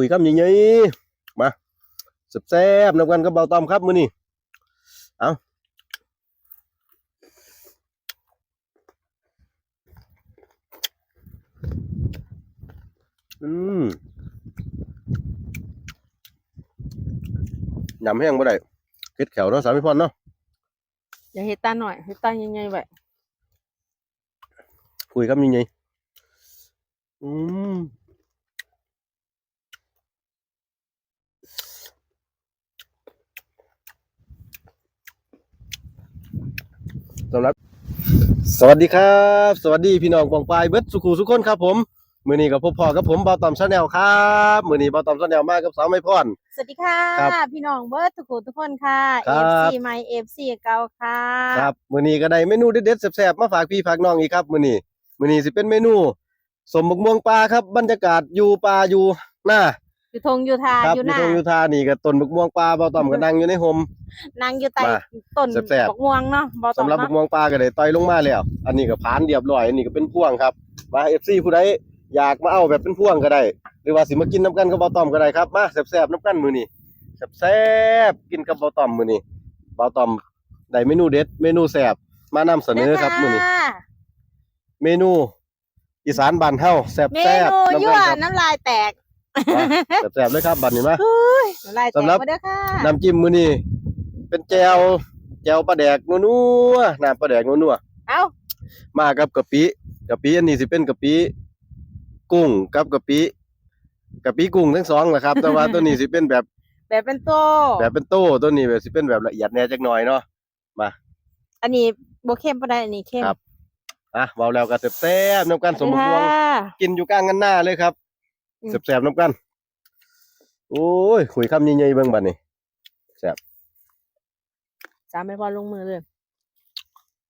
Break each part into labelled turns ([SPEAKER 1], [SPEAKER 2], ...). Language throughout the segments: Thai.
[SPEAKER 1] คุยกับยังไงมาแซ่บๆนำกันกับเบาตอมครับมื้อนี้เอาอืมยำแห้งบ่ได้เค็ดแขวเนาะสามีพรเนาะ
[SPEAKER 2] อย่าเฮ็ดตาหน่อยเฮ็ดตาใหญ่ๆไว้
[SPEAKER 1] คุยกับยังไงอืม สำหรับ สวัสดีครับ สวัสดีพี่น้องกองปลายเบิดสุขุสุขคนครับผมมือนี้กับพ่อพ่อกับผมบอตอมชาแนลครับมือนี้บอตอมชาแนลมากับสาวไม่พร
[SPEAKER 2] สวัสดีค่ะ
[SPEAKER 1] ครับ
[SPEAKER 2] พี่น้องเบิร์ดทุกคนทุกคนค่ะ
[SPEAKER 1] ครับ
[SPEAKER 2] FC ใหม่ FC เก่าค่ะ
[SPEAKER 1] ครับมือนี้ก็ได้เมนูเด็ดๆแซ่บๆมาฝากพี่ฝากน้องอีกครับมือนี้มือนี้สิเป็นเมนูสมบกม่วงปลาครับบรรยากาศอยู่ปลาอยู่หน้า
[SPEAKER 2] อยู่ทงอยู่ทา
[SPEAKER 1] ครับ
[SPEAKER 2] อยู่
[SPEAKER 1] อ
[SPEAKER 2] ห
[SPEAKER 1] ยู่
[SPEAKER 2] น้า
[SPEAKER 1] ตรงอยู่ทานี่ก็ต้นบกม่วงปลาบอตอมก็นั่งอยู่ในโฮม
[SPEAKER 2] นั่งอยู่ใต้
[SPEAKER 1] มา
[SPEAKER 2] ต้น
[SPEAKER 1] แซ่บๆ
[SPEAKER 2] บักม่วงเนาะบ่ต้
[SPEAKER 1] สำ
[SPEAKER 2] อง
[SPEAKER 1] หรับบก
[SPEAKER 2] เนาะ
[SPEAKER 1] ม่วงปลาก็ได้ต่อยลงมาแล้ว อันนี้ก็ผานเรียบร้อย อันนี้ก็เป็นพ่วงครับ มาเอฟซีผู้ใดอยากมาเอาแบบเป็นพ่วงก็ได้ หรือว่าสิมากินน้ำกันกับบอตอมก็ได้ครับ มาแซ่บๆน้ำกันมือนี้แซ่บๆกินกับบอตอมมือนี้บอตอมได้เมนูเด็ด เมนูแซ่บมานำเสนอครับมือนี้
[SPEAKER 2] เด้ค่ะ
[SPEAKER 1] เมนูอีสานบ้านเฮาแซ่บ
[SPEAKER 2] เม
[SPEAKER 1] แซ่บ
[SPEAKER 2] นู
[SPEAKER 1] น้ำ
[SPEAKER 2] ยั่ว
[SPEAKER 1] กันครับ
[SPEAKER 2] น้ำลายแตก
[SPEAKER 1] มา แซ่บๆเลยครับบัดนี้มา
[SPEAKER 2] เฮ้ยน้ำลายแตก
[SPEAKER 1] สำหรับ
[SPEAKER 2] มาเด้อค่ะ
[SPEAKER 1] น้ำจิ้มมือนี้เป็นแจวแจวปลาแดกนัวๆน้ำปลาแดกนัวๆ
[SPEAKER 2] เอ้า
[SPEAKER 1] มากับกะปิกะปิอันนี้สิเป็นกะปิกุ้งกับกะปิกะปิกุ้งทั้งสองแหละครับ แต่ว่าตัวนี้สิเป็นแบบ
[SPEAKER 2] แบบเป็นโต
[SPEAKER 1] แบบเป็นโต้ตัวนี้แบบสิเป็นแบบละเอียดแหน่จักหน่อยเนาะ
[SPEAKER 2] อันนี้บ่เข้มปานใดอันนี้เข้ม
[SPEAKER 1] ครับอะเว้าแล้วก็แซ่บๆน้ำกันสมบูรณ์
[SPEAKER 2] ค่ะ
[SPEAKER 1] กินอยู่กลางกันหน้าเลยครับ
[SPEAKER 2] อืม
[SPEAKER 1] แซ่บๆน้ำกัน โอ้ยคุยคำใหญ่ๆเบิ่งบัดนี้
[SPEAKER 2] สามไม่พอลงมือเลย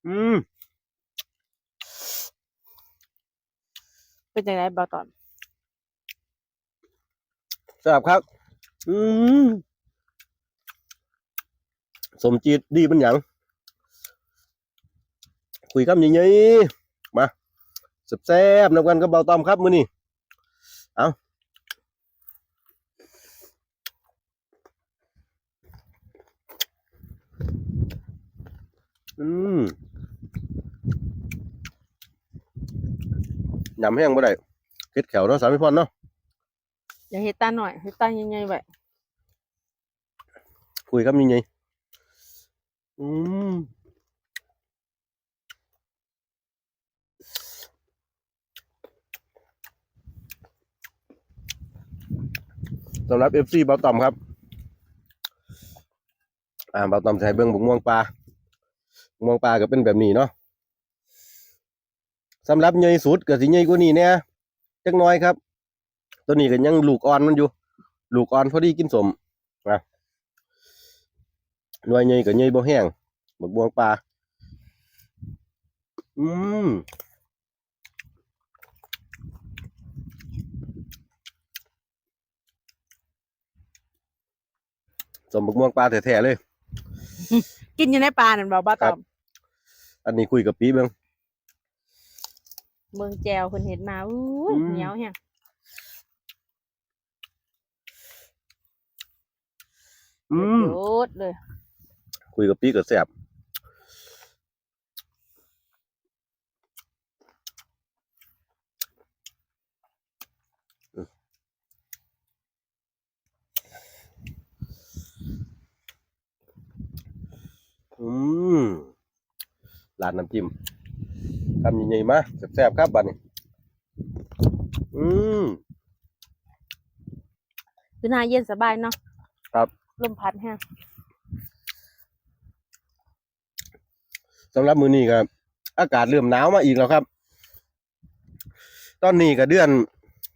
[SPEAKER 1] อืม
[SPEAKER 2] เป็นจังไดบ่ตอน
[SPEAKER 1] แซ่บครับ อืมสมจีดดีเป็นหยังคุยคำใหญ่ๆมาแซ่บๆน้ำกันกับเบาตอมครับมื้อนี้ เอาอืมยำแห้งบ่ได้เค็ดแขวเนาะสามีพรเนาะ
[SPEAKER 2] อย่าเฮ็ดตาหน่อยเฮ็ดตาใหญ่ๆไว้
[SPEAKER 1] คุยคำยังไงอืม สำหรับเอฟซีเบาต่อมครับ อ่าเบาต่อมใส่เบิ้องบุกม่วงปลาม่วงปลาก็เป็นแบบนี้เนาะสำหรับใหญ่สุดก็สิใหญ่กว่านี้เนี่ยจักน้อยครับ ตัวนี้ก็ยังลูกอ่อนมันอยู่ ลูกอ่อนพอดีกินสมหน่วยใหญ่กับใหญ่บ่แห้งบักบวงปลาอืม สมบักม่วงปลาแท้ๆเลย
[SPEAKER 2] กินอยู่ในปลานั่นบ่บ่ต
[SPEAKER 1] ครั
[SPEAKER 2] อบม
[SPEAKER 1] อันนี้คุยกับปีเบิ่ง
[SPEAKER 2] เมืองแจวเพิ่นเฮ็ดมาอู้ย
[SPEAKER 1] อืม
[SPEAKER 2] เหนียวแฮง
[SPEAKER 1] อืม
[SPEAKER 2] โยดเลย
[SPEAKER 1] คุยกับปีก็แซ่บ อืมร้านน้ำจิ้มทำยังไงมาแซ่บๆครับบัดนี้ อืม
[SPEAKER 2] คือหน้าเย็นสบายเนาะ
[SPEAKER 1] ครับ
[SPEAKER 2] ลมพัดแฮง
[SPEAKER 1] สำหรับมื้อนี้ก็อากาศเริ่มหนาวมาอีกแล้วครับ ตอนนี้ก็เดือน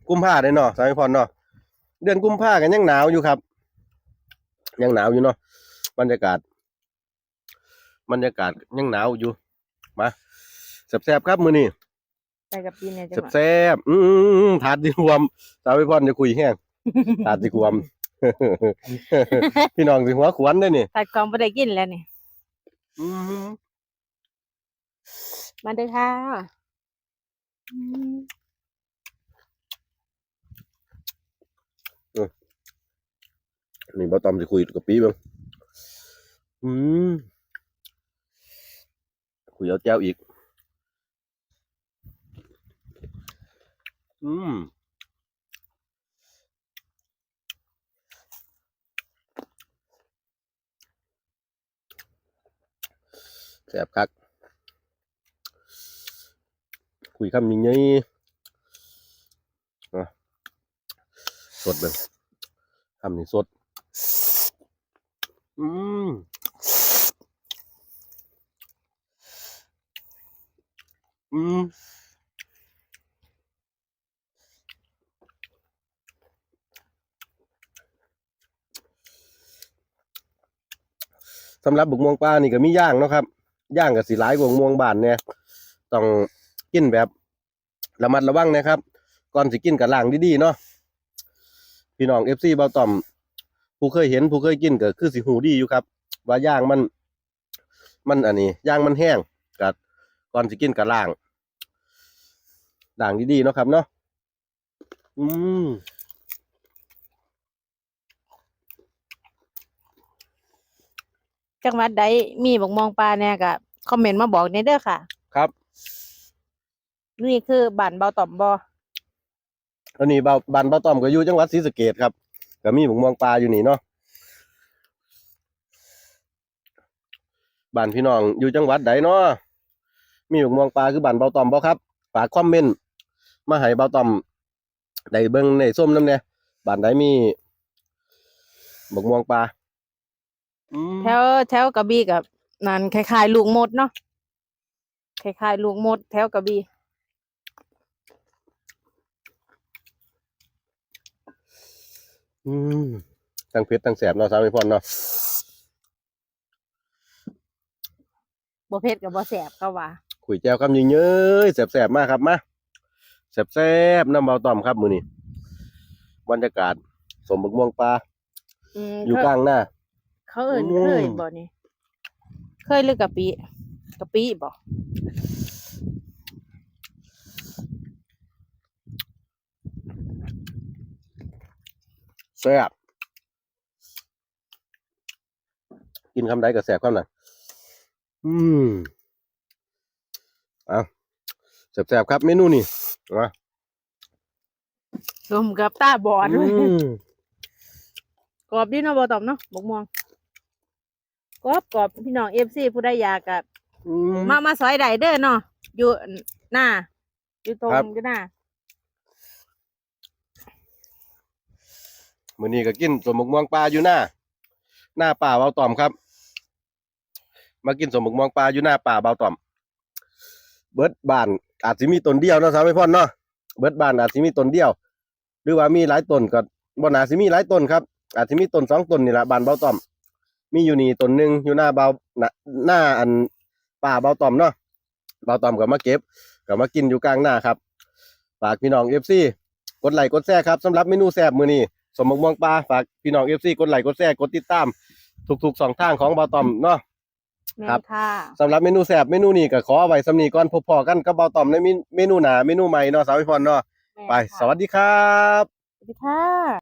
[SPEAKER 1] กุมภาได้เนาะสายพรเนาะเดือนกุมภากันยังหนาวอยู่ครับ ยังหนาวอยู่เนาะบรรยากาศ บรรยากาศยังหนาวอยู่ มาแซ่บๆครับมื้อนี้
[SPEAKER 2] ไปกับปีเนี่ยจังหวะ
[SPEAKER 1] แซ่บๆอืมถาดดีรวมสาวพรจะคุยแห้งถาดดีรวม พี่น้องสิหัวขวนได้อนี่
[SPEAKER 2] ตัดกองบ่ได้กินแล้วนี่
[SPEAKER 1] อืม
[SPEAKER 2] มาเด้อค่ะอืม
[SPEAKER 1] นี่บ่ตอมสิคุยกับปีเบิ่งอืม คุยเอาแจ้วอีก อืมแซ่บคัก คุยคำยังไงอะสดเลยคำนี้สด อืม อืมสำหรับบุกม่วงปลานี่ก็มีย่างเนาะครับย่างกับสีหลายกว่าม่วงบานเนี่ยต้องกินแบบระมัดระวังนะครับ ก่อนสิกินกับล้างดีๆเนาะพี่น้องเอฟซีเบาต่อม ผู้เคยเห็นผู้เคยกินก็คือสิหูดีอยู่ครับ ว่าย่างมัน มันอันนี้ย่างมันแห้งกับ ก่อนสิกินกับล้างล้างดีๆเนาะครับเนาะอืม
[SPEAKER 2] จังหวัดใดมีบักมองปลาเนี่ยก็คอมเมนต์มาบอกในเด้อค่ะ
[SPEAKER 1] ครับ
[SPEAKER 2] นี่คือบ้านเบาต่อมบอ
[SPEAKER 1] อันนี้เบาบ้านเบาต่อมก็อยู่จังหวัดศรีสะเกษครับก็มีบุกม่วงปลาอยู่นี่เนาะบ้านพี่น้องอยู่จังหวัดใดเนาะ มีบุกม่วงปลาคือบ้านเบาต่อมบ่ครับฝากคอมเมนต์มาให้เบาต่อมได้เบิ่งในส้มน้ำเนี่ยบ้านใดมีบุกม่วงปลาอืม
[SPEAKER 2] แถวแถวกระบี่กับนั่นคล้ายๆลูกมดเนาะคล้ายๆลูกมด แถวกระบี่
[SPEAKER 1] อืมทั้งเผ็ดทั้งแสบเนาะสาวไม่พรเนาะ
[SPEAKER 2] บ่เผ็ดกับบ่แสบก็ว่า
[SPEAKER 1] ขุยแจวคำยิงเย้ยแสบๆมากครับมาแสบๆน้ำเบาต่อมครับมือนี้บรรยากาศ สมบักม่วงปลา
[SPEAKER 2] อืม
[SPEAKER 1] อยู่
[SPEAKER 2] เขา
[SPEAKER 1] กลางหน้า
[SPEAKER 2] เขาเอิ้น
[SPEAKER 1] อืม
[SPEAKER 2] เคยบ่นี่เคยหรือกะปิกะปิบ่
[SPEAKER 1] แซ่บกินคำใดก็แสบคำนั้นอืมเอาแสบๆครับเมนูนี่มา
[SPEAKER 2] รวมกับตาบอด
[SPEAKER 1] อืม
[SPEAKER 2] กรอบดีเนาะบ่ตอมเนาะบกม่วงกรอบกรอบพี่น้อง FC ผู้ใดอยากก็
[SPEAKER 1] อืม
[SPEAKER 2] มามาซอยใดเด้อเนาะอยู่หน้าอยู่ตรง
[SPEAKER 1] ครับ
[SPEAKER 2] อยู่หน้า
[SPEAKER 1] มื้อนี้ก็กินสมบักม่วงปลาอยู่หน้า หน้าป่าเบาต่อมครับ มากินสมบักม่วงปลาอยู่หน้าป่าเบาต่อม เบิดบานอาจสิมีต้นเดียวเนาะสาวไม่พ่อนเนาะเบิดบานอาจสิมีต้นเดียว หรือว่ามีหลายต้นก็บ่น่าสิมีหลายต้นครับ อาจสิมีต้นสองต้นนี่แหละบานเบาต่อม มีอยู่นี่ต้นหนึ่งอยู่หน้าเบาหน้าหน้าอันป่าเบาต่อมเนาะเบาต่อมก็มาเก็บก็มากินอยู่กลางหน้าครับฝากพี่น้อง FC กดไลค์กดแชร์ครับสำหรับเมนูแซ่บมือนี้สมบกม่วงปลาฝากพี่น้อง FC กดไลค์กดแชร์กดติดตามทุกๆสองทางของเบาต่อมเนาะ ครับ
[SPEAKER 2] นค่ะ
[SPEAKER 1] สำหรับเมนูแซ่บเมนูนี้ก็ขอเอาไว้สำนีก่อนพบพอกันกับเบาต่อมในเมนูหนาเมนูใหม่เนาะสาวพิพรเนาะ
[SPEAKER 2] แม่น
[SPEAKER 1] ไป
[SPEAKER 2] ค่ะ
[SPEAKER 1] สวัสดีครับ
[SPEAKER 2] สวัสดีค่ะ